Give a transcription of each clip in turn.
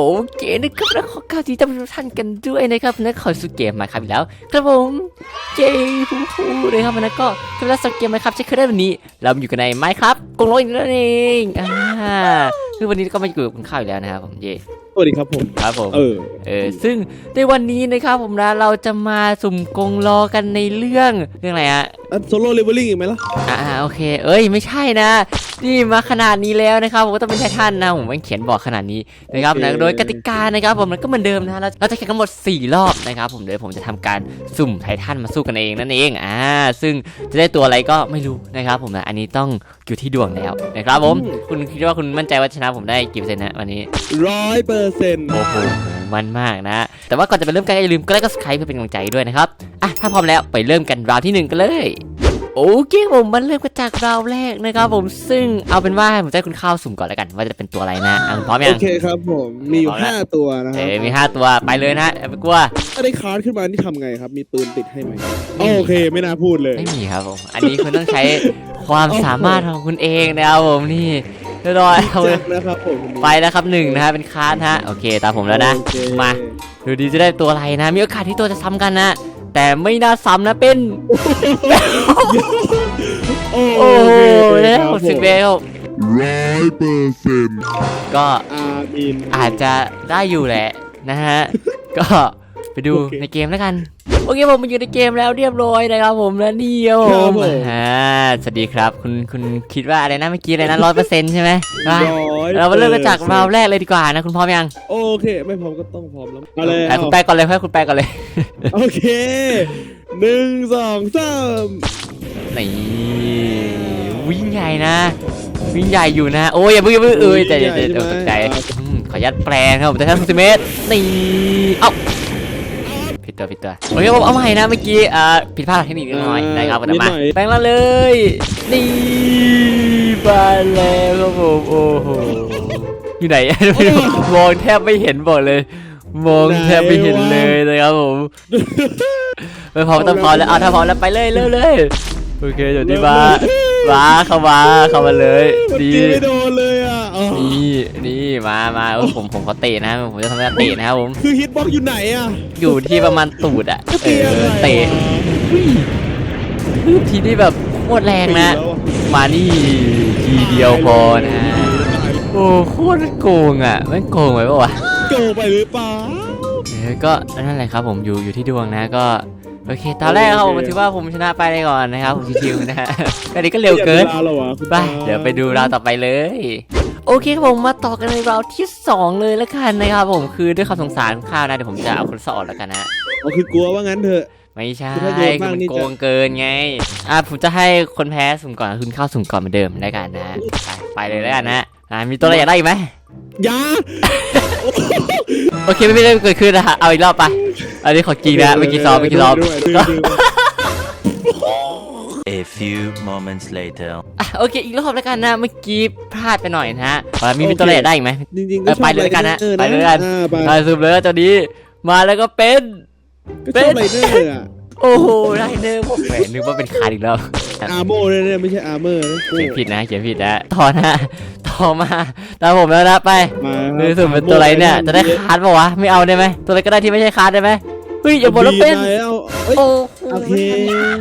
โอเคนะครับแล้วขอกล่าวที่ท่านผู้ชมทุกท่านกันด้วยนะครับนะขอสุดเกมมาครับอีกแล้ว ครับผมเจ้ฮู้ฮู้นะครับนะก็ครับแล้วสุดเกมมาครับเช่นเคยได้วันนี้ เราอยู่กันในไม้ครับกงโลกอีกแล้วเองอ่าคือวันนี้ก็มาอยู่กับคุณข้าวอีกแล้วนะครับผมเย่สวัสดีครับผมครับผมเออเออซึ่งในวันนี้นะครับผมนะเราจะมาสุ่มกงล้อกันในเรื่องเรื่องอะไรฮะโซโล่เลเวลลิ่งอีกไหมล่ะอ่าโอเค เอ้ยไม่ใช่นะ นี่มาขนาดนี้แล้วนะครับผมก็ต้องเป็นไททันนะผมไม่เขียนบอกขนาดนี้นะครับนะโดยกติกานะครับผมมันก็เหมือนเดิมนะเราเราจะแข่งกันหมด 4 รอบนะครับผมเดี๋ยวผมจะทำการสุ่มไททันมาสู้กันเองนั่นเองอ่าซึ่งจะได้ตัวอะไรก็ไม่รู้นะครับผมนะอันนี้ต้องอยู่ที่ดวงแล้วนะครับผมคุณคิดว่าคุณมั่นใจว่าชนะผมได้กี่เปอร์เซ็นต์นะวันนี้ร้อยเปอร์เซ็นต์โอ้โหมันมากนะ แต่ว่าก่อนจะไปเริ่มกันก็อย่าลืมกดไลค์กด subscribe เพื่อเป็นกำลังใจด้วยนะครับอะถ้าพร้อมแล้วไปเริ่มกันราวที่หนึ่งกันเลย โอเคผมมันเริ่มกันจากราวแรกนะครับผมซึ่งเอาเป็นว่าผมจะให้คุณข้าวสุ่มก่อนแล้วกัน ว่าจะเป็นตัวอะไรนะอะคุณพร้อมโอยังเคครับผมมีอยู่เอาละห้าตัวนะคเอรับอมีห้าตัวไปเลยนะอย่าไปกลัวถ้าได้คาร์ดขึ้นมานี่ทำไงครับ มีปืนติดให้ไหมโอเคไม่น่าพูดเลย ไม่มีครับผม อันนี้คุณต้องใช้ความสามารถของคุณเองนะครับผมนี่เรียบร้อยเอาแจ็คนะครับผม ไปแล้วครับหนึ่งนะฮะเป็นคาร์ดฮะโอเคตามผมแล้วนะโอเคมา ดูดีจะได้ตัวอะไรนะ มีโอกาสที่ตัวจะซ้ำกันนะ แต่ไม่น่าซ้ำนะเป็น โอ้โอ้โหเคแล้วครับผมสิบเบลร้อยเปอร์เซ็นต์ก็อามินอาจจะได้อยู่แหละนะฮะ ก็ไป ดูโอเคในเกมแล้วกัน โอเคผมมาอยู่ในเกมแล้วเรียบร้อยนะครับผมและนี่ครับผครับมผมอ่าสวัสดีครับคุณคุณคิดว่าอะไรนะเมื่อกี้อะไรนะร้อยเปอร์เซ็นต์ใช่ไหมไปร้อยเรามาเริ่มกันจากราวแรกเลยดีกว่านะคุณพร้อมยัง โอเค ไม่พร้อมก็ต้องพร้อมแล้วมาเลยอะคุณแปลก่อนเลยเพื่อนคุณแปลก่อนเลย โอเคหนึ่งสองสามนี่วิ่งใหญ่นะ วิ่งใหญ่อยู่นะ โอ้ยอย่าเพิ่งอย่าเพิ่งเอ้ยใจเย็นใจเย็นตกใจอืมขออนุญาตแปลงครับผมแต่ถ้าซิเมตรนี่เอ้าผิด ตัวผิดตัวโอเคผมเอาใหม่นะเมื่อกี้อ่าผิดพลาดเทคนิคนิดหน่อยนะครับแต่มา แปลงแล้วเลย นี่มาแล้วครับผมโอ้โหอยู่ไหนมองแทบไม่เห็นบอกเลย มองแทบไม่เห็นเลยนะครับผมไม่พอต้องพอแล้วเอาถ้าพอแล้วไปเลยเร็วเลยโอเคเดี๋ยวนี้มามาเข้ามาเข้ามาเลยเมื่อดีกี้ไม่โดนเลยอะอ๋อ นี่นี่มามาเออผมผมขอเตะนะผมจะทำให้เตะนะครับผมคือฮิตบ็อกอยู่ไหนอะอยู่ที่ประมาณตูดอะเอเตะออะไรเตะทีนี่แบบโคตรแรงนะ มานี่ทีเดียวพอนะโอ้โคตรโกงอะแม่งโกงไปปะวะโกงไปหรือเปล่าเออก็นั่นแหละครับผมอยู่อยู่ที่ดวงนะก็โอเค ตอนแรกครับผมโอเคถือว่าผมชนะไปได้ก่อนนะครับผมชิวๆนะฮะอันนี้ก็เร็วเกินเวลาแล้ววะคุณไปตาเดี๋ยวไปดูราวต่อไปเลย โอเคครับผมมาต่อกันในราวที่ 2 เลยแล้วกันนะครับผมคือด้วยความสงสารข้าวนะเดี๋ยวผมจะเอาคนสอดแล้วกันนะอ๋อคือกลัวว่างั้นเถอะ ไม่ใช่คือถ้าโยนคือมากมันนี่โกจะงเกินไงอะผมจะให้คนแพ้สุ่มก่อนคุณข้าวสุ่มก่อนเหมือนเดิมได้กันนะไปไปเลยแล้วกันนะอะมีตัวอะไรอยากได้อีกไหมยา โอเคไม่ไม่ได้เกิดขึ้นนะฮะเอาอีกรอบไปอันนี้ขอจริงนะเมื่อกี้ซ้อมเมื่อกี้ซ้อม ด้วยด้วยด้วยด้วย A few moments later. อะโอเคอีกรอบแล้วกันนะเมื่อกี้พลาดไปหน่อยนะฮะอะมีมีตัวอะไรอยากได้อีกไหมจริงๆเออไปเลยแล้วกันนะชอบไปเลยแล้วกันอ่าไปไปสุ่มเลยตัวนี้มาแล้วก็เป็น ก็ชอบไรเดอร์อะโอ้โหไรเดอร์ผมแหมนึกว่าเป็นคาร์ดอีกแล้ว อาร์โมเนี่ยเนี่ยไม่ใช่อาร์เมอร์นะเขียนผิดนะเขียนผิดนะต่อนะต่อมาตามผมแล้วนะไปมาดูสุดเป็นตัวอะไรเนี่ยจะได้คาร์ดปะวะไม่เอาได้ไหมตัวอะไรก็ได้ที่ไม่ใช่คาร์ดได้ไหมเฮ้ยอย่าบอกแล้วเป็นบีแล้วเอ้ยโอ้โหโอเค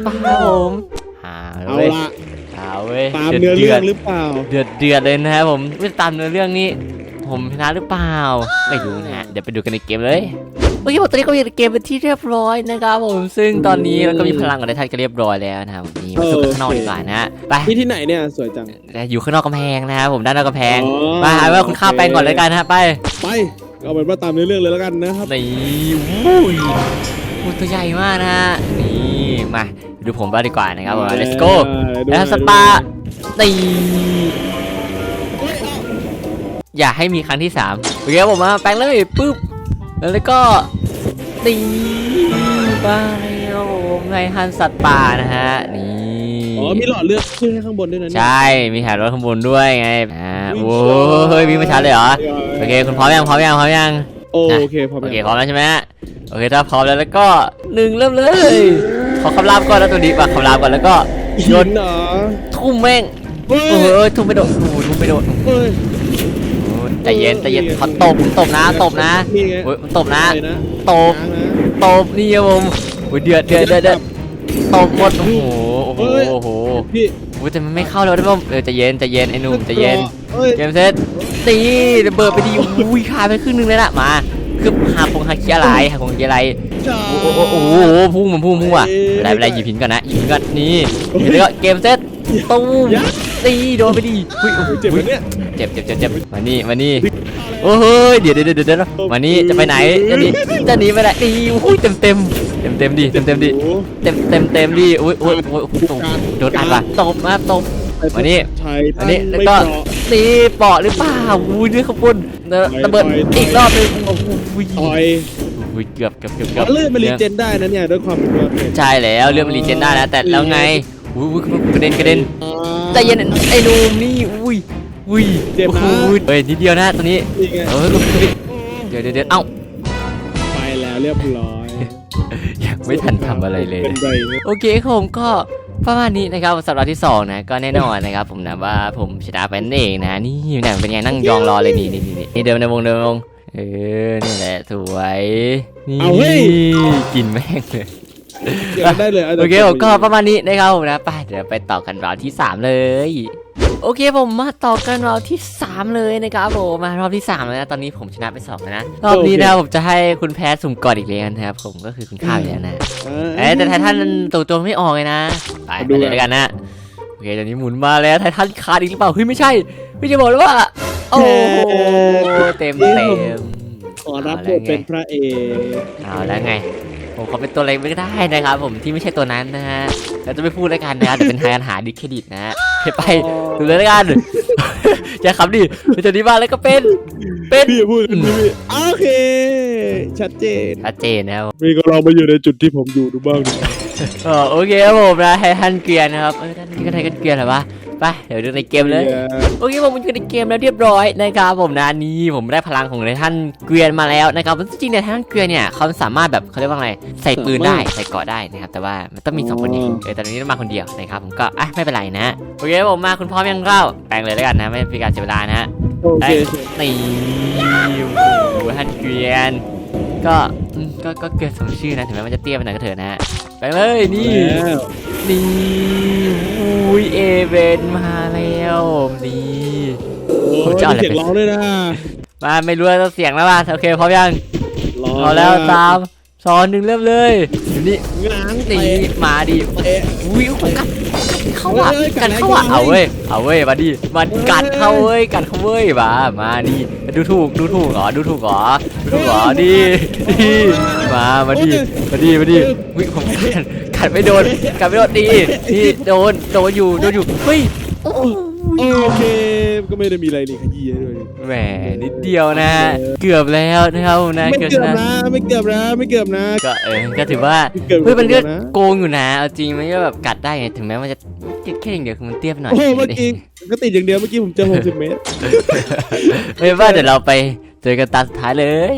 ป้าผมเอาเอาเว้ยละเอาเว้ยตามเนื้อเรื่องหรือเปล่า เดือดเดือดเลยนะครับผมไม่ตามเนื้อเรื่องนี้ ผมชนะหรือเปล่า ไม่รู้นะฮะเดี๋ยวไปดูกันในเกมเลยโอเคผมตอนนี้ก็มีในเกมเป็นที่เรียบร้อยนะครับผมซึ่งตอนนี้เราก็มีพลังกับไททันกันเรียบร้อยแล้วนะครับนี่มาสู้กันข้างนอกดีกว่านะไป ที่ที่ไหนเนี่ยสวยจังอยู่ข้างนอกกำแพงนะครับผมด้านนอกกำแพงอ๋อไปเอาว่าคุณข้าวแปลงก่อนเลยกันนะฮะไปไปเอาเป็นว่าตามเนื้อเรื่องเลยแล้วกันนะครับนี่วุ้ยโอ้ตัวใหญ่มากนะฮะนี่ มาดูผมบ้างดีกว่านะครับผม let's go ดูแล้วสปานี่อย่าให้มีครั้งที่สามโอเคครับผมมาแปลงเลยปุ๊บแล้วก็ตีไปครับผมในฮันสัตว์ป่านะฮะนี่อ๋อมีหลอดเลือดขึ้นให้ข้างบนด้วยนะเนี่ยใช่มีแถบรถข้างบนด้วยไงอ่าโอ้เฮ้ยมีมาชัดเลยเหรอโอเคคุณพร้อมยังพร้อมยังพร้อมยังโอเคพร้อมโอเคแล้วพร้อมแล้วใช่ไหมโอเคถ้าพร้อมแล้วแล้วก็หนึ่งเริ่มเลย ขอคำรามก่อนแล้วตัวนี้มาคำรามก่อนแล้วก็โยนเหรอทุ่มแม่งเฮ้ยโอ้โหทุ่มไปโดนโอ้โหทุ่มไปโดนเฮ้ยโอ้โหใจเย็นใจเย็นขอตบตบนะตบนะนี่ไงโอ้ยตบนะไปนะตบง้างนะตบนี่ครับผมโอ้ยเดือดเดือดเดือดเดือดตบหมดโอ้โหโอ้โหเฮ้ยโอ้โหพี่โอ้ยแต่มันไม่เข้าเลยนะผมเออใจเย็นใจเย็นไอ้หนุ่มใจเย็นเอ้ยเกมเซตตีระเบิดไปดีอุ้ยขาดไปครึ่งหนึงเลยนะมาคือหาคงหาเคียอะไรหาคงเคียอะไร จ้า โอ้โหโอ้โหโอ้โหพุ่งมันพุ่งพุ่งว่ะไม่ได้ไม่ได้หยิบหินก่อนนะหยิบหินก่อนนี่เดี๋ยวก็เกมเซตตุ้มตีโดนไปดีอุ้ยโอ้โหเจ็บไหมเนี่ย เจ็บเจ็บเจ็บเจ็บมานี่มานี่โอ้ยเดี๋ยวเดี๋ยวเดี๋ยวเดี๋ยวมานี่จะไปไหนจะหนีจะหนีไปไหนตีอุ้ยเต็มเต็มเต็มเต็มดิเต็มเต็มดิเต็มเต็มเต็มดิอุ้ยอุ้ยอุ้ยโอ้โหโดนอัดว่ะตบมาตบ มานี่ ใช่อันนี้แล้วก็ตีเปาะหรือเปล่าอุ้ยนี่ขบวนระเบิดอยอีกรอบหนึงโอ้โห ต่อย อุ้ยเกือบเกือบเกือบเกือบเลื่อนมารีเจนได้นะเนี่ยด้วยความเป็นตัวเองใช่แล้วเรื่องมันรีเจนได้นะแต่แล้วไงอุ้ยกระเด็นกระเด็นอ่าใจเย็นไอ้หนุ่มนี่อุ้ยอุ้ยเจ็บนะเฮ้ยนิดเดียวนะตัวนี้เออเดี๋ยวเดี๋ยวเดี๋ยวเอ้าไปแล้วเรียบร้อยยังไม่ทันทำอะไรเลย โอเคครับผมก็ประมาณนี้นะครับสัปดาห์ที่สองนะก็แน่นอนนะครับผมนะว่าผมชนะไปนั่นเองนะนี่เนี่ยเป็นไงนั่งยองรอเลยนี่นี่นี่เดินในวงเดินวง เออนี่แหละสวยนี่กินแม่งเลยเก็บได้เลยาโอเคผมก็ประมาณนี้นะครับผมนะไปเดี๋ยวไปต่อกันราวที่ 3 เลย โอเคผมมาต่อกันราวที่ 3 เลยนะครับผมมารอบที่3แล้วนะตอนนี้ผมชนะไป2แล้วนะรอบนี้นะผมจะให้คุณแพ้สุ่มก่อนอีกแล้วนะครับผมก็คือคุณข้าวอีกแล้วนะเอ้ยแต่ไททันตัวตัวไม่ออกเลยนะไปดูไปเลยแล้วกันนะโอเคตอนนี้หมุนมาแล้วไททันขาดอีกหรือเปล่าเฮ้ยไม่ใช่ไม่จะบอกเลยว่า โอ้โหเต็มเต็มขอรับบทเป็นพระเอกเอาแล้วไง ผมขอเป็นตัวเล็กไม่ได้นะครับ ผมที่ไม่ใช่ตัวนั้นนะฮะเราจะไม่พูดแล้วกันนะเดี๋ยวเป็นทางหาดิสเครดิตนะฮะโอเคไปดูเลยแล้วกันอย่าขับดิเป็นตัวนี้มาแล้วก็เป็น เป็นพี่พูดกันพี่พี่โอเค ชัดเจน ชัดเจนนะครับมีก็ลองมาอยู่ในจุดที่ผมอยู่ดูบ้างดิอ๋อโอเคครับผมนะไททันเกียร์นะครับเออท่านนี่ก็ไททันเกียร์เหรอวะ ไปเดี๋ยวดูในเกมเลย โอเคผมอยู่ในเกมแล้วเรียบร้อยนะครับผมนะนี่ผมได้พลังของไททันเกวียนมาแล้วนะครับจริงๆเนี่ยไททันเกวียนเนี่ยเขาสามารถแบบเขาเรียกว่าไงใส่ปืนได้ใส่เกราะได้นะครับแต่ว่ามันต้องมีสองคนเองเออแต่ตอนนี้ต้องมาคนเดียวนะครับผมก็อะไม่เป็นไรนะโอเคผมมาคุณพร้อมยังเล่าแปลงเลยแล้วกันนะไม่เป็นการเสียเวลานะฮะโอเคนี่โอ้โหท่านเกวียน ก็อืม ก็ก็เกวียนสมชื่อนะถึงแม้มันจะเตี้ยไปหน่อยก็เถอะนะฮะไปเลยนี่แล้วนี่อุ้ยเอเวนมาแล้วนี่โอ้ผมจะเอาอะไรเสียงร้องด้วยนะมาไม่รู้ว่าต้องเสียงแล้วป่ะโอเคพร้อมยังร้องเอาแล้วสามสองหนึ่งเริ่มเลยอยู่นี่ง้างนี่เตะมาดิเตะอุ้ยกัดกัด เข้าอะเอ้ยกักัดดอะไรเข้าอะกัดอะไรเอาเว้ยเอาเว้ยมาดิมากัดเข้าเว้ยกัดเข้าเว้ยมามาดิดูถูกดูถูกเหรอดูถูกเหรอดูถูกเหรอดิดิมามาดิมาดิมาดิอุ้ยผมกัดกัดไม่โดนกัดไม่โดนดีนี่โดนโดนอยู่โดนอยู่เฮ้ย โอ้ยโอเคก็ไม่ได้มีอะไรนี่ขยี้ให้ด้วยนี่แหมนิดเดียวนะ เกือบแล้วนะครับนะไม่เกือบนะนะ ไม่เกือบนะไม่เกือบนะ ก็เออก็ถือว่าไม่เกือบเฮ้ยมันก็นะโกงอยู่นะเอาจริงมันก็แบบกัดได้ไงถึงแม้มันจะติดแค่อย่างเดียวคือมันเตี้ยไปหน่อยโอ้เมื่อกี้ก็ติดอย่างเดียวเมื่อกี้ผมเจอ60เมตรไม่ว่าเดี๋ยวเราไปเจอกันตาสุดท้ายเลย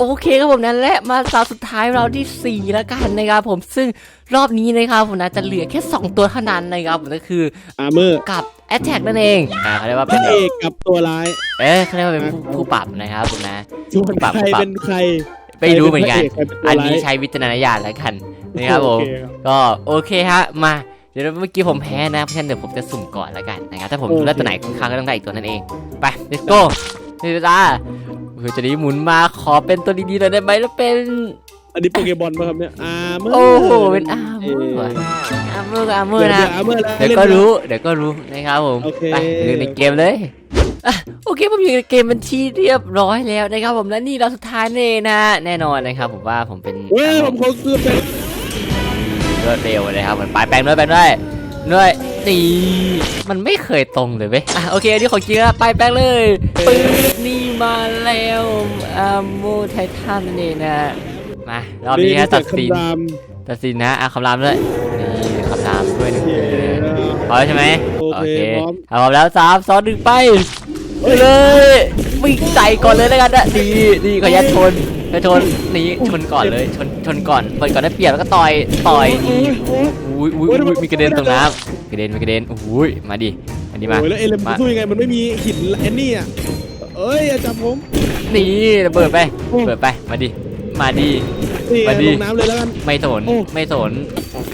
โอเคครับผมนั่นแหละมาตาสุดท้ายเราที่ 4 แล้วกันนะครับผมซึ่งรอบนี้นะครับผมนะจะเหลือแค่ 2 ตัวเท่านั้นนะครับผมก็คืออาร์เมอร์กับ Attack นั่นเองอ่าเขาเรียกว่าพเป็นระเอกกับตัวร้ายเอ๊ะเขาเรียกว่าเป็นผู้ผู้ปรับนะครับผมนะ ส่วนปรับใครปรับ เป็นใครไม่รู้เหมือนกัน ใครเป็นพระอัเกใครเป็นตัวร้ายนนี้ใช้วิจารณญาณแล้วกันนะครับผม โอเคครับ ก็โอเคฮะมาเดี๋ยวเมื่อกี้ผมแพ้นะเพราะฉะนั้นเดี๋ยวผมจะสุ่มก่อนแล้วกันนะครับถ้าผมโอเคเลือกตัวไหนคุณค้างก็ต้องได้อีกตัวนั่นเองไป let's go นี่จ้าเพื่อจะได้หมุนมาขอเป็นตัวดีๆเลยได้ไหมแล้วเป็น อันนี้โปเกมอนป่ะครับเนี่ยอาร์เมอร์โอ้โหเป็นอาร์เมอร์อาร์เมอร์อาร์เมอเดี๋ร์ยวนะ อาร์เมอร์แล้วเดี๋ยวก็รู้ เดี๋ยวก็รู้นะครับผมโอเคไปเรื่องในเกมเลยอะโอเคผมอยู่ในเกมบัญชีเรียบร้อยแล้วนะครับผมและนี่เราสุดท้ายนี่เองนะ แน่นอนนะครับผมว่าผมเป็นเว้ยผมขอเกือบเป็นรวดเร็วเลยครับมันปลายแปลงด้วยแปลงด้วยด้วยนี่มันไม่เคยตรงเลยเว้ยอะโอเคอันนี่ของจริงแล้วปลายแปลงเลยปืนนี่มาแล้วอาโมไททันนี่นะ มารอบนี้ฮะตัดสินคำรามตัดสินนะอะคำรามด้วยนี่คำรามด้วยหนึ่งโอเคพร้อมใช่ไหมโอเคพร้อมถ้าพร้อมแล้วสามสองหนึ่งไปไปเลยวิ่งใส่ก่อนเลยแล้วกันนะดีดีขอยัดชนขอชนหนีชนก่อนเลยชนชนก่อนเปิดก่อนได้เปรียบแล้วก็ต่อยต่อยนี่อุ้ยอุ้ยอุ้ยมีกระเด็นตรงน้ำกระเด็นมีกระเด็นอุ้ยมาดิมาดิมาโอ้ยแล้วเอเลมมาสู้ยังไงมันไม่มีหินแอนนี่อะเอเอ้ยอย่าจับผมนี่ระเบิดไประเบิดไปมาดิมาดิ นี่มาดิลงน้ำเลยแล้วกัน ไม่สนโอ้ไม่สน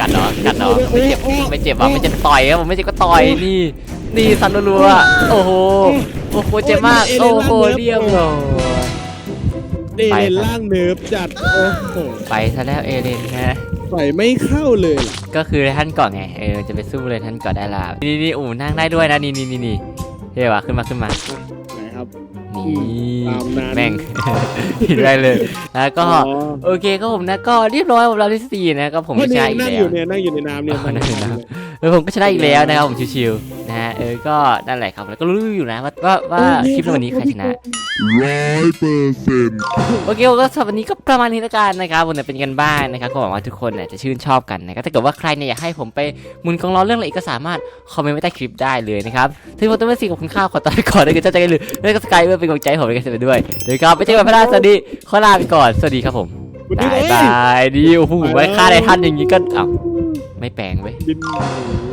กัดเหรอ กัดเหรอโอ้ไม่เจ็บโอ้ไม่เจ็บอะไม่เจ็บต่อยครับผมไม่เจ็บก็ต่อย นี่ นี่สันรัวๆโอ้โห โอ้โห เจ็บมาก โอ้โหเรียบร้อยเด่ไปนครับล่างเนิร์ฟจัด โอ้โห ไปซะแล้วเอเลนนะใส่ไม่เข้าเลยล่ะก็คือท่านก่อนไง เออ จะไปสู้เลยท่านก่อนได้ละนี่นี่อู๋นั่งได้ด้วยนะ นี่นี่นี่นี่เฮ้ยว่ะขึ้นมาขึ้นมาไหน ครับนี่ตามนั้นแม่งได้เลยแล้วก็อ๋อโอเคก็ผมนะก็เรียบร้อยผมเราที่สี่นะก็ผมเพราะไม่เนี่ยใช่อีกนั่งแล้อยู่วเนี่ยนั่งอยู่ในน้ำเนี่ยอ๋อนั่งอยู่ในน้ำ เออผมก็ชนะอีกแล้วนะครับผมชิวๆนะฮะเออก็นั่นแหละครับแล้วก็รู้อยู่นะว่าว่าว่าคลิปในวันนี้ใครชนะร้อยเปอร์เซ็นต์โอเคก็สำหรับวันนี้ก็ประมาณนี้แล้วกันนะครับวันนี้เป็นกันบ้านนะครับก็หวังว่าทุกคนเนี่ยจะชื่นชอบกันนะครับถ้าเกิดว่าใครเนี่ยอยากให้ผมไปหมุนกองล้อเรื่องอะไรอีกก็สามารถคอมเมนต์ไว้ใต้คลิปได้เลยนะครับถึงผมต้องเป็นสิ่งของคุณค่าขอตอนก่อนด้วยกันเจ้าใจกันเลยแล้วก็สกายเพื่อเป็นกำลังใจให้ผมในการเสนอด้วยเดี๋ยวครับไปเจอกันพระราสวัสดีขอลาไปก่อนสวัสดีครับผมวันนี้บายเลยบายดีโอ้โหไว้ฆ่าในท่านอย่างนี้ก็อ้าว ไม่แปลงเว้ยบินหนี